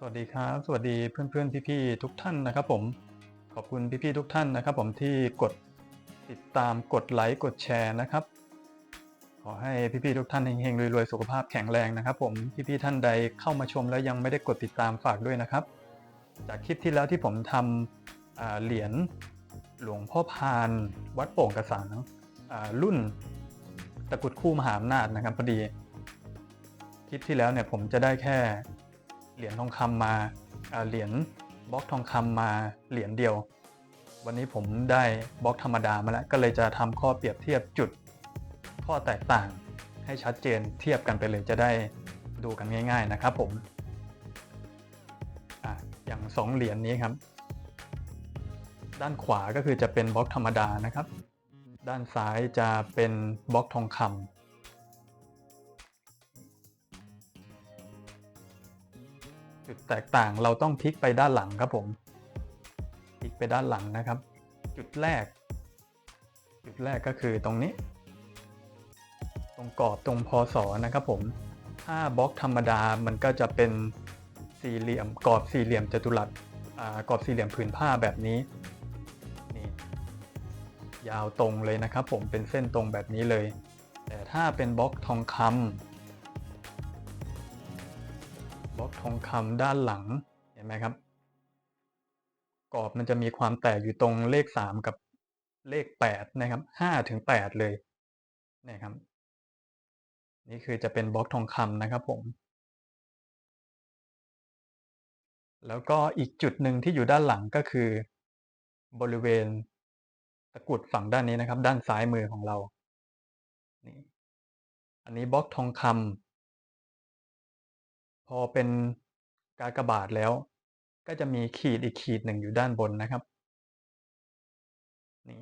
สวัสดีครับ สวัสดีเพื่อนๆพี่ๆทุกท่านนะครับผมขอบคุณพี่ๆทุกท่านนะครับ ผมที่กดติดตามกดไลค์กดแชร์นะครับ ขอให้พี่ๆทุกท่านเฮงๆรวยๆสุขภาพแข็งแรงนะครับ ผมพี่ๆท่านใดเข้ามาชมแล้วยังไม่ได้กดติดตามฝากด้วยนะครับ จากคลิปที่แล้วที่ผมทำเหรียญหลวงพ่อพานวัดโป่งกระสังรุ่นตะกุดคู่มหาอำนาจนะครับพอดีคลิปที่แล้วเนี่ยผมจะได้แค่ เหรียญทองคำมาอ่าเหรียญบล็อกทองคำมาเหรียญเดียว วันนี้ผมได้บล็อกธรรมดามาแล้วก็เลยจะทำข้อเปรียบเทียบจุด ข้อแตกต่างให้ชัดเจนเทียบกันไปเลยจะได้ดูกันง่าย ๆนะครับผมออย่างสองเหรียญนี้ครับ ด้านขวาก็คือจะเป็นบล็อกธรรมดานะครับ ด้านซ้ายจะเป็นบล็อกทองคำ จุดแตกต่างเราต้องพลิกไปด้านหลังครับผมพลิกไปด้านหลังนะครับ จุดแรก จุดแรกก็คือตรงนี้ ตรงกรอบตรงพศนะครับผมถ้าบล็อกธรรมดามันก็จะเป็นสี่เหลี่ยมกรอบสี่เหลี่ยมจัตุรัสกรอบสี่เหลี่ยมผืนผ้าแบบนี้นี่ยาวตรงเลยนะครับผมเป็นเส้นตรงแบบนี้เลย แต่ถ้าเป็นบล็อกทองคำ บล็อกทองคำด้านหลังเห็นไหมครับ กรอบมันจะมีความแตกอยู่ตรงเลขสามกับเลขแปดนะครับห้าถึงแปดเลยนะครับ นี่คือจะเป็นบล็อกทองคำนะครับผม แล้วก็อีกจุดหนึ่งที่อยู่ด้านหลังก็คือ บริเวณตะกรุดฝั่งด้านนี้นะครับ ด้านซ้ายมือของเรานี่อันนี้บล็อกทองคำ พอเป็นกากบาทแล้ว ก็จะมีขีดอีกขีดหนึ่งอยู่ด้านบนนะครับนี่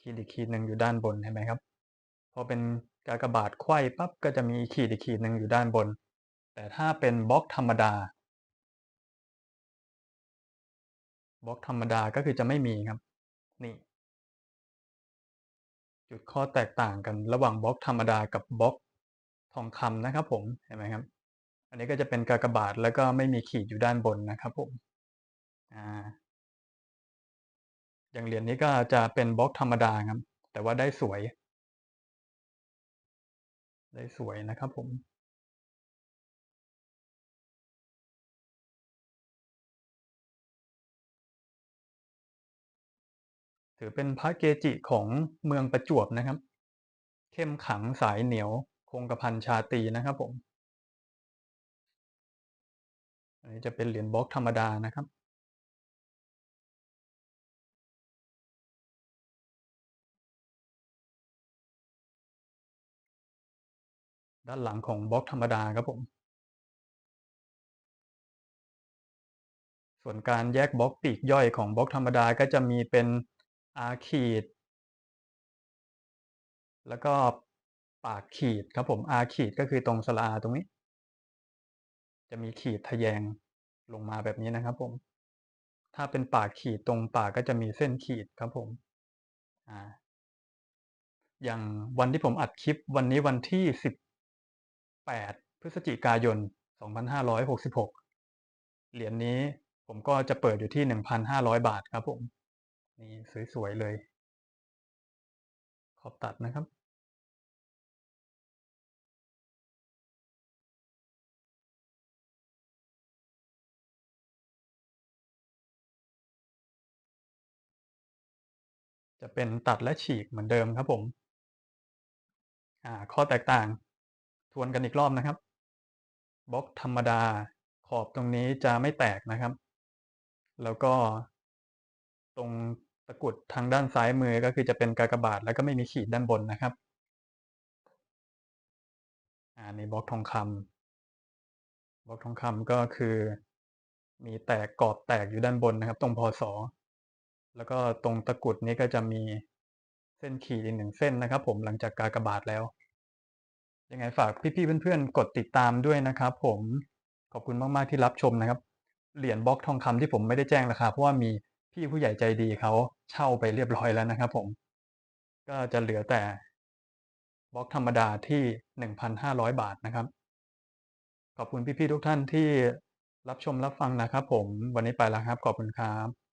ขีดอีกขีดหนึ่งอยู่ด้านบนเห็นไหมครับ พอเป็นกากบาทไขว้ปั๊บก็จะมีขีดอีกขีดหนึ่งอยู่ด้านบน แต่ถ้าเป็นบล็อกธรรมดาบล็อกธรรมดาก็คือจะไม่มีครับ นี่ จุดข้อแตกต่างกันระหว่างบล็อกธรรมดากับบล็อก ทองคำนะครับผมเห็นไหมครับ อันนี้ก็จะเป็นกากบาทแล้วก็ไม่มีขีดอยู่ด้านบนนะครับผมอ่าอย่างเหรียญนี้ก็จะเป็นบล็อกธรรมดาครับ แต่ว่าได้สวย ได้สวยนะครับผมถือเป็นพระเกจิของเมืองประจวบนะครับ เข้มขังสายเหนียว คงกระพันชาตีนะครับผม อันนี้จะเป็นเหรียญบล็อกธรรมดานะครับด้านหลังของบล็อกธรรมดาครับผม ส่วนการแยกบล็อกปีกย่อยของบล็อกธรรมดาก็จะมีเป็นอาขีดแล้วก็ ปากขีดครับผมอาขีดก็คือตรงสระอาตรงนี้ จะมีขีดทะแยงลงมาแบบนี้นะครับผม ถ้าเป็นปากขีดตรงปากก็จะมีเส้นขีดครับผมอ่าอย่างวันที่ผมอัดคลิปวันนี้วันที่สิบแปดพฤศจิกายนสองพันห้าร้อยหกสิบหกเหรียญนี้ผมก็จะเปิดอยู่ที่หนึ่งพันห้าร้อยบาทครับผม นี่สวย ๆ เลย ขอบตัดนะครับ จะเป็นตัดและฉีกเหมือนเดิมครับผมอ่าข้อแตกต่างทวนกันอีกรอบนะครับบล็อกธรรมดาขอบตรงนี้จะไม่แตกนะครับ แล้วก็ตรงตะกรุดทางด้านซ้ายมือก็คือจะเป็นกากบาทแล้วก็ไม่มีขีดด้านบนนะครับอ่านี่บล็อกทองคำบล็อกทองคำก็คือ มีแตกกรอบแตกอยู่ด้านบนนะครับ ตรงพศ แล้วก็ตรงตะกรุดนี้ก็จะมีเส้นขีดอีกหนึ่งเส้นนะครับ ผมหลังจากกากบาทแล้ว ยังไงฝากพี่ๆเพื่อนๆ กดติดตามด้วยนะครับ ผมขอบคุณมากๆที่รับชมนะครับ เหรียญบล็อกทองคำที่ผมไม่ได้แจ้งราคาเพราะว่ามีพี่ผู้ใหญ่ใจดีเขาเช่าไปเรียบร้อยแล้วนะครับ ผม ก็จะเหลือแต่บล็อกธรรมดาที่หนึ่งพันห้าร้อยบาทนะครับ ขอบคุณพี่ๆทุกท่านที่รับชมรับฟังนะครับ ผมวันนี้ไปแล้วครับ ขอบคุณครับ